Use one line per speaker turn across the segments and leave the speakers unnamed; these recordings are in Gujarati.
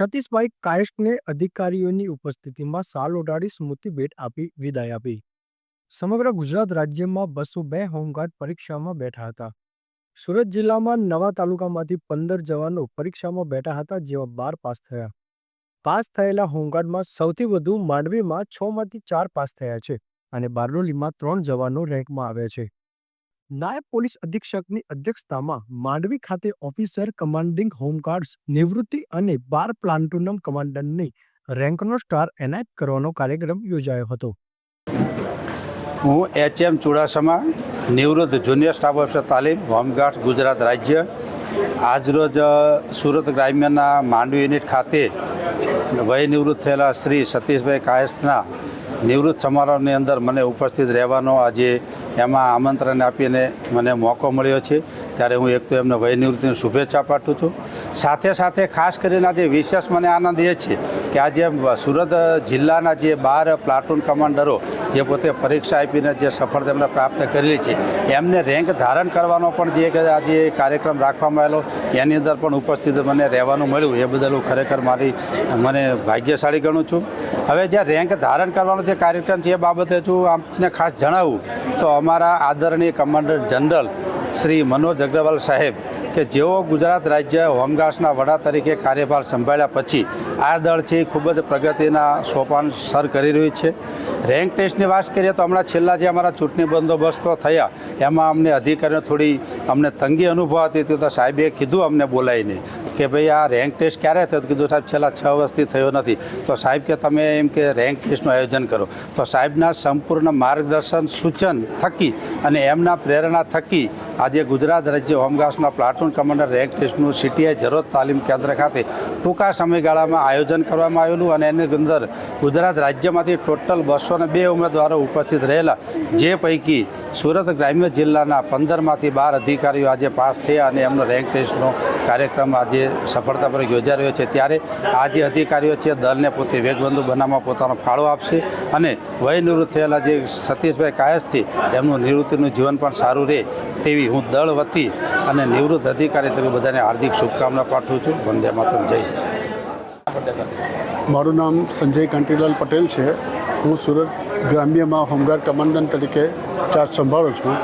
સતીશભાઈ કાયસ્કને અધિકારીઓની ઉપસ્થિતિમાં સાલ ઓઢાડી સ્મૃતિ ભેટ આપી, વિદાય આપી. સમગ્ર ગુજરાત રાજ્યમાં બસો બે હોમગાર્ડ પરીક્ષામાં બેઠા હતા. સુરત જિલ્લામાં નવા તાલુકામાંથી પંદર જવાનો પરીક્ષામાં બેઠા હતા જેવા બાર પાસ થયા. પાસ થયેલા હોમગાર્ડમાં સૌથી વધુ માંડવીમાં છમાંથી ચાર પાસ થયા છે અને બારડોલીમાં ત્રણ જવાનો રેન્કમાં આવ્યા છે. નાયબ પોલીસ અધિક્ષકની અધ્યક્ષતામાં માંડવી ખાતે ઓફિસર કમાન્ડિંગ હોમગાર્ડ્સ નિવૃત્તિ અને બાર પ્લાન્ટુનમ કમાન્ડરની રેન્કનો સ્ટાર એનાયત કરવાનો કાર્યક્રમ યોજાયો હતો.
હું એચ એમ ચુડાસમા, નિવૃત્ત જુનિયર સ્ટાફ ઓફિસર તાલીમ હોમગાર્ડ ગુજરાત રાજ્ય. આજરોજ સુરત ગ્રામ્યના માંડવી યુનિટ ખાતે વય નિવૃત્ત થયેલા શ્રી સતીશભાઈ કાયસના નિવૃત્ત સમારોહની અંદર મને ઉપસ્થિત રહેવાનો આજે એમાં આમંત્રણ આપીને મને મોકો મળ્યો છે. ત્યારે હું એક તો એમને વય નિવૃત્તિની શુભેચ્છા પાઠવું છું. સાથે સાથે ખાસ કરીને આજે વિશેષ મને આનંદ એ છે કે આજે સુરત જિલ્લાના જે બાર પ્લાટૂન કમાન્ડરો જે પોતે પરીક્ષા આપીને જે સફળતા એમને પ્રાપ્ત કરેલી છે, એમને રેન્ક ધારણ કરવાનો પણ જે આજે કાર્યક્રમ રાખવામાં આવેલો, એની અંદર પણ ઉપસ્થિત મને રહેવાનું મળ્યું. એ બદલ હું ખરેખર મારી મને ભાગ્યશાળી ગણું છું. હવે જે રેન્ક ધારણ કરવાનો જે કાર્યક્રમ છે એ બાબતે જો આપને ખાસ જણાવું, તો અમારા આદરણીય કમાન્ડર જનરલ શ્રી મનોજ અગ્રવાલ સાહેબ કે જેઓ ગુજરાત રાજ્ય હોમગાર્ડ્સના વડા તરીકે કાર્યભાર સંભાળ્યા પછી આ દળ છે એ ખૂબ જ પ્રગતિના સોપાન સર કરી રહ્યું છે. રેન્ક ટેસ્ટની વાત કરીએ તો હમણાં છેલ્લા જે અમારા ચૂંટણી બંદોબસ્તો થયા, એમાં અમને અધિકારીઓ થોડી અમને તંગી અનુભવાતી હતી, તો સાહેબે કીધું અમને બોલાવીને કે ભાઈ આ રેન્ક ટેસ્ટ ક્યારે થયો? કીધું, સાહેબ, છેલ્લા છ વર્ષથી થયો નથી. તો સાહેબ કે, તમે એમ કે રેન્ક ટેસ્ટનું આયોજન કરો. તો સાહેબના સંપૂર્ણ માર્ગદર્શન સૂચન થકી અને એમના પ્રેરણા થકી આજે ગુજરાત રાજ્ય હોમગાર્ડ્સના પ્લાટૂન કમાન્ડર રેન્ક ટેસ્ટનું સીટીઆઈ જરૂરત તાલીમ કેન્દ્ર ખાતે ટૂંકા સમયગાળામાં આયોજન કરવામાં આવેલું અને એની અંદર ગુજરાત રાજ્યમાંથી ટોટલ બસો બે ઉમેદવારો ઉપસ્થિત રહેલા, જે પૈકી સુરત ગ્રામ્ય જિલ્લાના પંદરમાંથી બાર અધિકારીઓ આજે પાસ થયા અને એમનો રેન્ક ટેસ્ટનો કાર્યક્રમ આજે સફળતાપૂર્વક યોજાઈ રહ્યો છે. ત્યારે આ જે અધિકારીઓ છે દળને પોતે વેગબંધુ બનાવવામાં પોતાનો ફાળો આપશે અને વય નિવૃત્ત થયેલા જે સતીશભાઈ કાયસથી એમનું નિવૃત્તિનું જીવન પણ સારું રહે તેવી હું દળ વતી અને નિવૃત્ત અધિકારી તરીકે બધાને હાર્દિક શુભકામના પાઠવું છું. વંદે માતરમ. જય
મારું નામ સંજય કાંટીલાલ પટેલ છે. હું સુરત ગ્રામ્યમાં હોમગાર્ડ કમાન્ડન્ટ તરીકે ચાર્જ સંભાળું છું.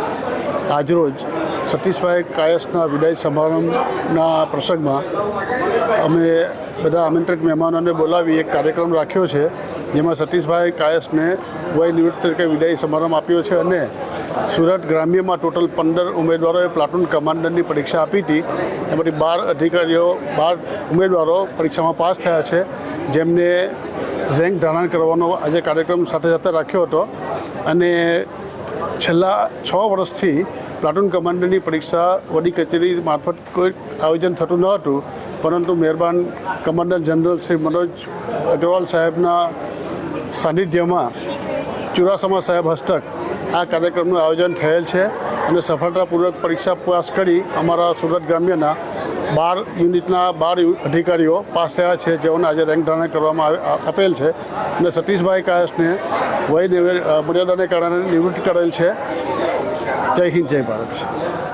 આજરોજ સતીશભાઈ કાયસના વિદાય સમારંભના પ્રસંગમાં અમે બધા આમંત્રિત મહેમાનોને બોલાવી એક કાર્યક્રમ રાખ્યો છે, જેમાં સતીશભાઈ કાયસને વય નિવૃત્ત તરીકે વિદાય સમારંભ આપ્યો છે અને સુરત ગ્રામ્યમાં ટોટલ પંદર ઉમેદવારોએ પ્લાટુન કમાન્ડરની પરીક્ષા આપી હતી. એમાંથી બાર અધિકારીઓ, બાર ઉમેદવારો પરીક્ષામાં પાસ થયા છે. જેમને રેન્ક ધારણ કરવાનો આજે કાર્યક્રમ સાથે સાથે રાખ્યો હતો. અને છેલ્લા છ વર્ષથી પ્લાટુન કમાન્ડરની પરીક્ષા વડી કચેરી મારફત કોઈ આયોજન થતું ન હતું. પરંતુ મહેરબાન કમાન્ડર જનરલ શ્રી મનોજ અગ્રવાલ સાહેબના સાનિધ્યમાં ચુરાસમા સાહેબ હસ્તક આ કાર્યક્રમનું આયોજન થયેલ છે અને સફળતાપૂર્વક પરીક્ષા પાસ કરી અમારા સુરત ગ્રામ્યના બાર યુનિટના બાર અધિકારીઓ પાસ થયા છે. જેઓને આજે રેન્ક ધારણ કરવામાં આપેલ છે. અને સતીશભાઈ કાયસને વય મર્યાદાને કારણે નિવૃત્ત કરેલ છે. જય હિન્દ, જય ભારત.